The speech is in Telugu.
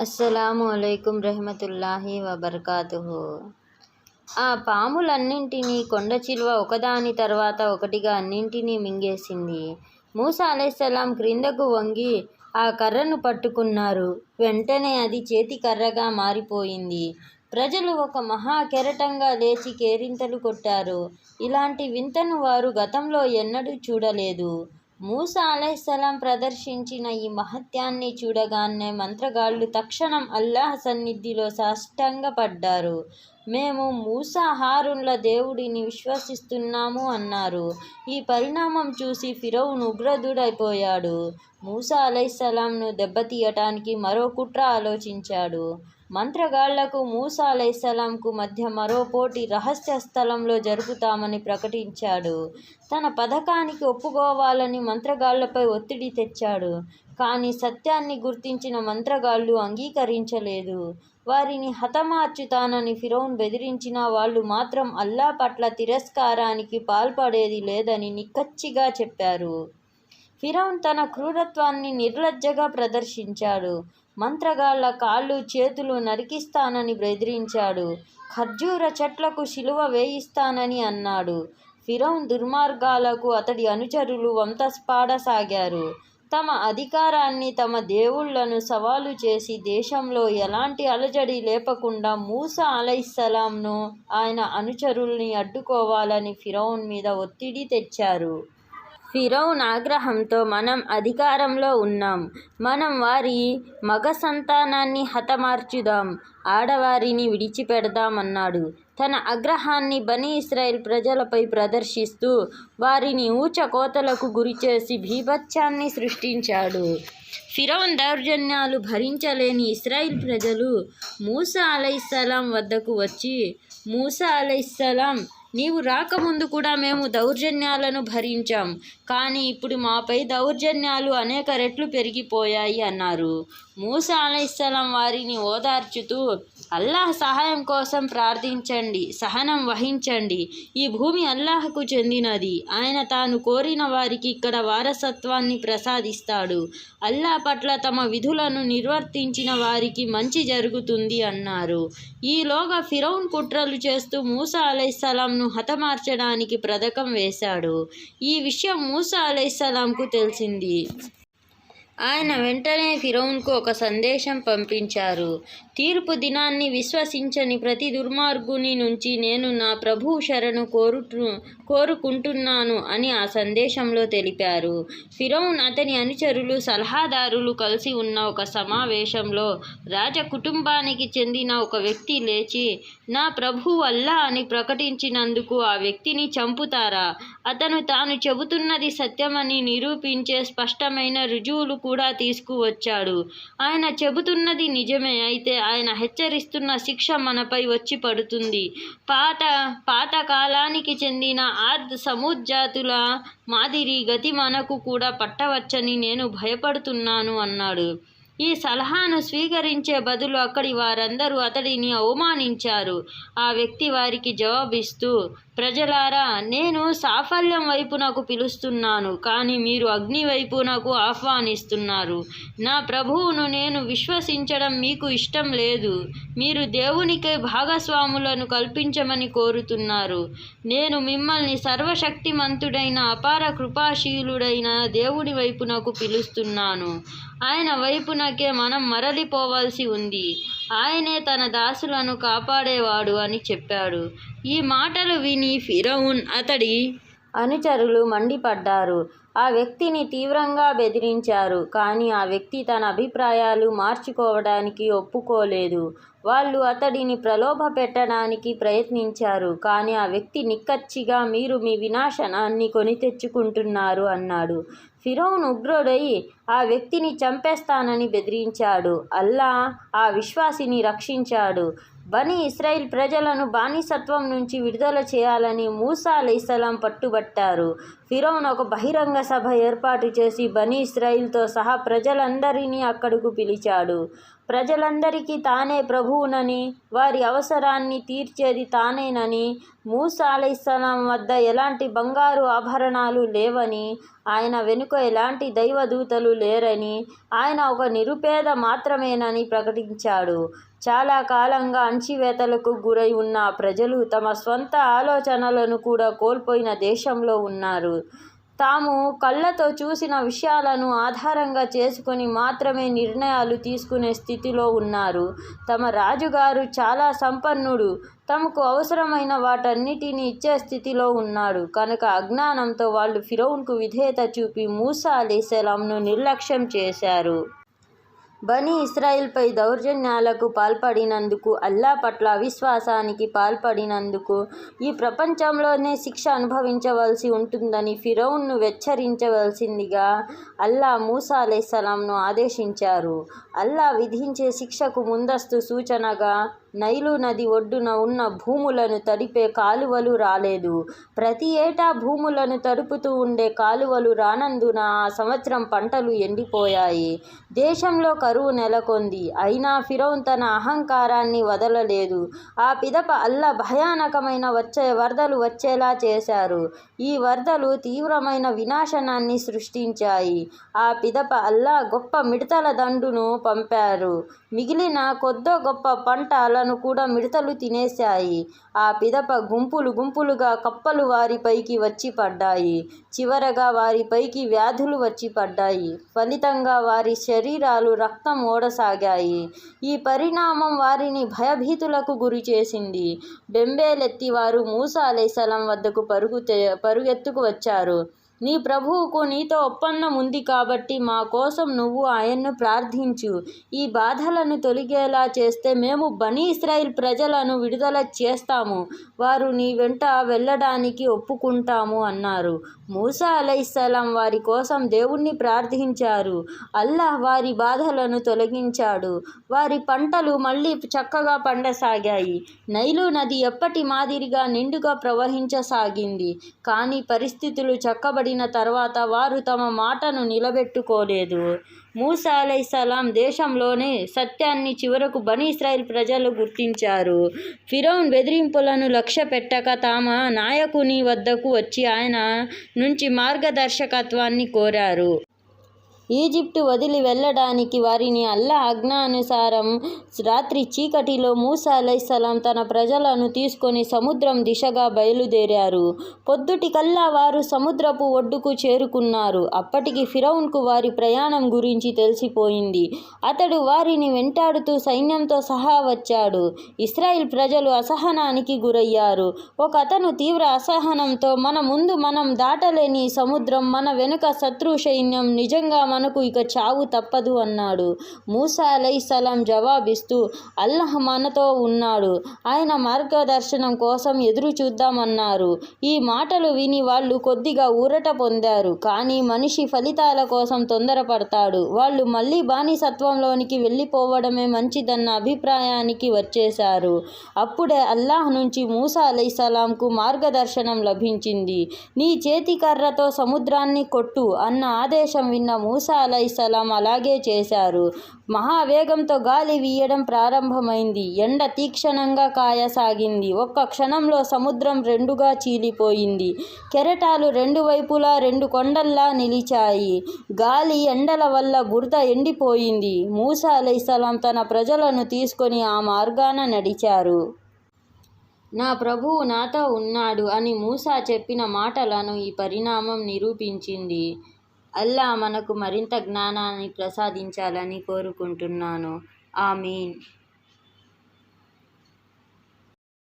అస్సలాము అలైకుం రహమతుల్లాహి వబర్కాతుహు. ఆ పాములన్నింటినీ కొండ చిలువ ఒకదాని తర్వాత ఒకటిగా అన్నింటినీ మింగేసింది. మూసా అలైహిస్సలాం క్రిందకు వంగి ఆ కర్రను పట్టుకున్నారు. వెంటనే అది చేతి కర్రగా మారిపోయింది. ప్రజలు ఒక మహా కెరటంగా లేచి కేరింతలు కొట్టారు. ఇలాంటి వింతను వారు గతంలో ఎన్నడూ చూడలేదు. మూసా అలైహిస్సలాం ప్రదర్శించిన ఈ మహత్యాన్ని చూడగానే మంత్రగాళ్ళు తక్షణం అల్లాహ్ సన్నిధిలో సాష్టంగపడ్డారు మేము మూసా దేవుడిని విశ్వసిస్తున్నాము అన్నారు. ఈ పరిణామం చూసి ఫిరౌన్ ఉగ్రదుడైపోయాడు. మూసా అలైసలాంను దెబ్బతీయటానికి మరో కుట్ర ఆలోచించాడు. మంత్రగాళ్ళకు మూసా అలైహిస్సలాంకు మధ్య మరో పోటీ రహస్య స్థలంలో జరుపుతామని ప్రకటించాడు. తన పథకానికి ఒప్పుకోవాలని మంత్రగాళ్ళపై ఒత్తిడి తెచ్చాడు. కానీ సత్యాన్ని గుర్తించిన మంత్రగాళ్ళు అంగీకరించలేదు. వారిని హతమార్చుతానని ఫిరౌన్ బెదిరించిన వాళ్ళు మాత్రం అల్లా పట్ల తిరస్కారానికి పాల్పడేది లేదని నిక్కచ్చిగా చెప్పారు. ఫిరౌన్ తన క్రూరత్వాన్ని నిర్లజ్జగా ప్రదర్శించాడు. మంత్రగాళ్ళ కాళ్ళు చేతులు నరికిస్తానని బెదిరించాడు. ఖర్జూర చెట్లకు శిలువ వేయిస్తానని అన్నాడు. ఫిరౌన్ దుర్మార్గాలకు అతడి అనుచరులు వంతపాడసాగారు. తమ అధికారాన్ని తమ దేవుళ్ళను సవాలు చేసి దేశంలో ఎలాంటి అలజడి లేపకుండా మూసా అలైహిస్సలాంను ఆయన అనుచరుల్ని అడ్డుకోవాలని ఫిరౌన్ మీద ఒత్తిడి తెచ్చారు. ఫిరౌన్ ఆగ్రహంతో మనం అధికారంలో ఉన్నాం. మనం వారి మగ సంతానాన్ని హతమార్చుదాం. ఆడవారిని విడిచిపెడదామన్నాడు. తన ఆగ్రహాన్ని బనీ ఇస్రాయిల్ ప్రజలపై ప్రదర్శిస్తూ వారిని ఊచకోతలకు గురిచేసి భీభత్సాన్ని సృష్టించాడు. ఫిరౌన్ దౌర్జన్యాలు భరించలేని ఇస్రాయిల్ ప్రజలు మూసా అలైసలాం వద్దకు వచ్చి మూసా అలైసలాం నీవు రాకముందు కూడా మేము దౌర్జన్యాలను భరించాం కానీ ఇప్పుడు మాపై దౌర్జన్యాలు అనేక రెట్లు పెరిగిపోయాయి అన్నారు. మూస అలైస్సలం వారిని ఓదార్చుతూ అల్లాహ్ సహాయం కోసం ప్రార్థించండి సహనం వహించండి. ఈ భూమి అల్లాహకు చెందినది. ఆయన తాను కోరిన వారికి ఇక్కడ వారసత్వాన్ని ప్రసాదిస్తాడు. అల్లా పట్ల తమ విధులను నిర్వర్తించిన వారికి మంచి జరుగుతుంది అన్నారు. ఈలోగా ఫిరౌన్ కుట్రలు చేస్తూ మూస అలైస్సలం అలైహిస్సలాంను హతమార్చడానికి పథకం వేశాడు. ఈ విషయం మూసా అలైహిస్సలాంకు తెలిసింది. ఆయన వెంటనే ఫిరౌన్కు ఒక సందేశం పంపించారు. తీర్పు దినాన్ని విశ్వసించని ప్రతి దుర్మార్గుని నుంచి నేను నా ప్రభు శరణు కోరుటు కోరుకుంటున్నాను అని ఆ సందేశంలో తెలిపారు. ఫిరౌన్ అతని అనుచరులు సలహాదారులు కలిసి ఉన్న ఒక సమావేశంలో రాజ కుటుంబానికి చెందిన ఒక వ్యక్తి లేచి నా ప్రభు వల్ల అని ప్రకటించినందుకు ఆ వ్యక్తిని చంపుతారా? అతను తాను చెబుతున్నది సత్యమని నిరూపించే స్పష్టమైన రుజువులు కూడా తీసుకువచ్చాడు. ఆయన చెబుతున్నది నిజమే. అయితే ఆయన హెచ్చరిస్తున్న శిక్ష మనపై వచ్చి పడుతుంది. పాత పాత కాలానికి చెందిన ఆద్ సమూద్ జాతుల మాదిరి గతి మనకు కూడా పట్టవచ్చని నేను భయపడుతున్నాను అన్నాడు. ఈ సలహాను స్వీకరించే బదులు అక్కడి వారందరూ అతడిని అవమానించారు. ఆ వ్యక్తి వారికి జవాబిస్తూ ప్రజలారా నేను సాఫల్యం వైపు నాకు పిలుస్తున్నాను కానీ మీరు అగ్ని వైపు నాకు ఆహ్వానిస్తున్నారు. నా ప్రభువును నేను విశ్వసించడం మీకు ఇష్టం లేదు. మీరు దేవునికే భాగస్వాములను కల్పించమని కోరుతున్నారు. నేను మిమ్మల్ని సర్వశక్తిమంతుడైన అపార కృపాశీలుడైన దేవుడి వైపు నాకు పిలుస్తున్నాను. ఆయన వైపునకే మనం మరలిపోవాల్సి ఉంది. ఆయనే తన దాసులను కాపాడేవాడు అని చెప్పాడు. ఈ మాటలు విని ఫిరౌన్ అతడి అనుచరులు మండిపడ్డారు. ఆ వ్యక్తిని తీవ్రంగా బెదిరించారు కానీ ఆ వ్యక్తి తన అభిప్రాయాలు మార్చుకోవడానికి ఒప్పుకోలేదు. వాళ్ళు అతడిని ప్రలోభ పెట్టడానికి ప్రయత్నించారు కానీ ఆ వ్యక్తి నిక్కచ్చిగా మీరు మీ వినాశనాన్ని కొని తెచ్చుకుంటున్నారు అన్నాడు. ఫిరౌన్ ఉగ్రుడై ఆ వ్యక్తిని చంపేస్తానని బెదిరించాడు. అల్లా ఆ విశ్వాసిని రక్షించాడు. బనీ ఇస్రాయిల్ ప్రజలను బానిసత్వం నుంచి విడుదల చేయాలని మూసా పట్టుబట్టారు. ఫిరోన్ ఒక బహిరంగ సభ ఏర్పాటు చేసి బనీ ఇస్రాయిల్తో సహా ప్రజలందరినీ అక్కడకు పిలిచాడు. ప్రజలందరికీ తానే ప్రభువునని వారి అవసరాన్ని తీర్చేది తానేనని మూసా వద్ద ఎలాంటి బంగారు ఆభరణాలు లేవని ఆయన వెనుక ఎలాంటి దైవదూతలు లేరని ఆయన ఒక నిరుపేద మాత్రమేనని ప్రకటించాడు. చాలా కాలంగా అణచివేతలకు గురై ఉన్న ప్రజలు తమ స్వంత ఆలోచనలను కూడా కోల్పోయిన దేశంలో ఉన్నారు. తాము కళ్ళతో చూసిన విషయాలను ఆధారంగా చేసుకొని మాత్రమే నిర్ణయాలు తీసుకునే స్థితిలో ఉన్నారు. తమ రాజుగారు చాలా సంపన్నుడు. తమకు అవసరమైన వాటన్నిటిని ఇచ్చే స్థితిలో ఉన్నాడు కనుక అజ్ఞానంతో వాళ్ళు ఫిరౌన్కు విధేయత చూపి మూసా అలీసలాంను నిర్లక్ష్యం చేశారు. బనీ ఇస్రాయిల్పై దౌర్జన్యాలకు పాల్పడినందుకు అల్లా పట్ల అవిశ్వాసానికి పాల్పడినందుకు ఈ ప్రపంచంలోనే శిక్ష అనుభవించవలసి ఉంటుందని ఫిరౌన్ను వెచ్చరించవలసిందిగా అల్లా మూసా అలైసలాంను ఆదేశించారు. అల్లా విధించే శిక్షకు ముందస్తు సూచనగా నైలు నది ఒడ్డున ఉన్న భూములను తడిపే కాలువలు రాలేదు. ప్రతి ఏటా భూములను తడుపుతూ ఉండే కాలువలు రానందున ఆ సంవత్సరం పంటలు ఎండిపోయాయి. దేశంలో కరువు నెలకొంది. అయినా ఫిరౌన్ తన అహంకారాన్ని వదలలేదు. ఆ పిదప అల్లా భయానకమైన వచ్చే వరదలు వచ్చేలా చేశారు. ఈ వరదలు తీవ్రమైన వినాశనాన్ని సృష్టించాయి. ఆ పిదప అల్లా గొప్ప మిడతల దండును పంపారు. మిగిలిన కొద్దో గొప్ప పంటలను కూడా మిడతలు తినేశాయి. ఆ పిదప గుంపులు గుంపులుగా కప్పలు వారిపైకి వచ్చి పడ్డాయి. చివరగా వారిపైకి వ్యాధులు వచ్చి పడ్డాయి. ఫలితంగా వారి శరీరాలు రక్తం ఓడసాగాయి. ఈ పరిణామం వారిని భయభీతులకు గురి చేసింది. బెంబేలెత్తి వారు మూసాలేసలం వద్దకు పరుగు పరుగెత్తుకు వచ్చారు. నీ ప్రభువుకు నీతో ఒప్పందం ఉంది కాబట్టి మా కోసం నువ్వు ఆయన్ను ప్రార్థించు. ఈ బాధలను తొలగేలా చేస్తే మేము బనీ ఇస్రాయిల్ ప్రజలను విడుదల చేస్తాము. వారు నీ వెంట వెళ్ళడానికి ఒప్పుకుంటాము అన్నారు. మూసా అలైస్లాం వారి కోసం దేవుణ్ణి ప్రార్థించారు. అల్లాహ్ వారి బాధలను తొలగించాడు. వారి పంటలు మళ్ళీ చక్కగా పండసాగాయి. నైలు నది ఎప్పటి మాదిరిగా నిండుగా ప్రవహించసాగింది. కానీ పరిస్థితులు చక్కబడిన తర్వాత వారు తమ మాటను నిలబెట్టుకోలేదు. మూసా అలైసలాం దేశంలోనే సత్యాన్ని చివరకు బనీ ఇస్రాయిల్ ప్రజలు గుర్తించారు. ఫిరౌన్ బెదిరింపులను లక్ష్య పెట్టక తమ నాయకుని వద్దకు వచ్చి ఆయన నుంచి మార్గదర్శకత్వాన్ని కోరారు. ఈజిప్టు వదిలి వెళ్ళడానికి వారిని అల్లా ఆజ్ఞానుసారం రాత్రి చీకటిలో మూసా అలైసలాం తన ప్రజలను తీసుకొని సముద్రం దిశగా బయలుదేరారు. పొద్దుటి కల్లా వారు సముద్రపు ఒడ్డుకు చేరుకున్నారు. అప్పటికి ఫిరౌన్కు వారి ప్రయాణం గురించి తెలిసిపోయింది. అతడు వారిని వెంటాడుతూ సైన్యంతో సహా వచ్చాడు. ఇస్రాయిల్ ప్రజలు అసహనానికి గురయ్యారు. ఒక అతను తీవ్ర అసహనంతో మన ముందు మనం దాటలేని సముద్రం మన వెనుక శత్రు సైన్యం నిజంగా మనకు ఇక చావు తప్పదు అన్నాడు. మూసా అలైసలాం జవాబిస్తూ అల్లహ మనతో ఉన్నాడు. ఆయన మార్గదర్శనం కోసం ఎదురు చూద్దామన్నారు. ఈ మాటలు విని వాళ్ళు కొద్దిగా ఊరట పొందారు. కానీ మనిషి ఫలితాల కోసం తొందరపడతాడు. వాళ్ళు మళ్ళీ బానిసత్వంలోనికి వెళ్ళిపోవడమే మంచిదన్న అభిప్రాయానికి వచ్చేశారు. అప్పుడే అల్లాహ్ నుంచి మూసా అలైసలాంకు మార్గదర్శనం లభించింది. నీ చేతి కర్రతో సముద్రాన్ని కొట్టు అన్న ఆదేశం విన్న మూసా అలైసలాం అలాగే చేశారు. మహావేగంతో గాలి వీయడం ప్రారంభమైంది. ఎండ తీక్షణంగా కాయసాగింది. ఒక్క క్షణంలో సముద్రం రెండుగా చీలిపోయింది. కెరటాలు రెండు వైపులా రెండు కొండల్లా నిలిచాయి. గాలి ఎండల వల్ల బురద ఎండిపోయింది. మూసా అలైసలాం తన ప్రజలను తీసుకొని ఆ మార్గాన నడిచారు. నా ప్రభువు నాతో ఉన్నాడు అని మూసా చెప్పిన మాటలను ఈ పరిణామం నిరూపించింది. అల్లా మనకు మరింత జ్ఞానాన్ని ప్రసాదించాలని కోరుకుంటున్నాను. ఆమీన్.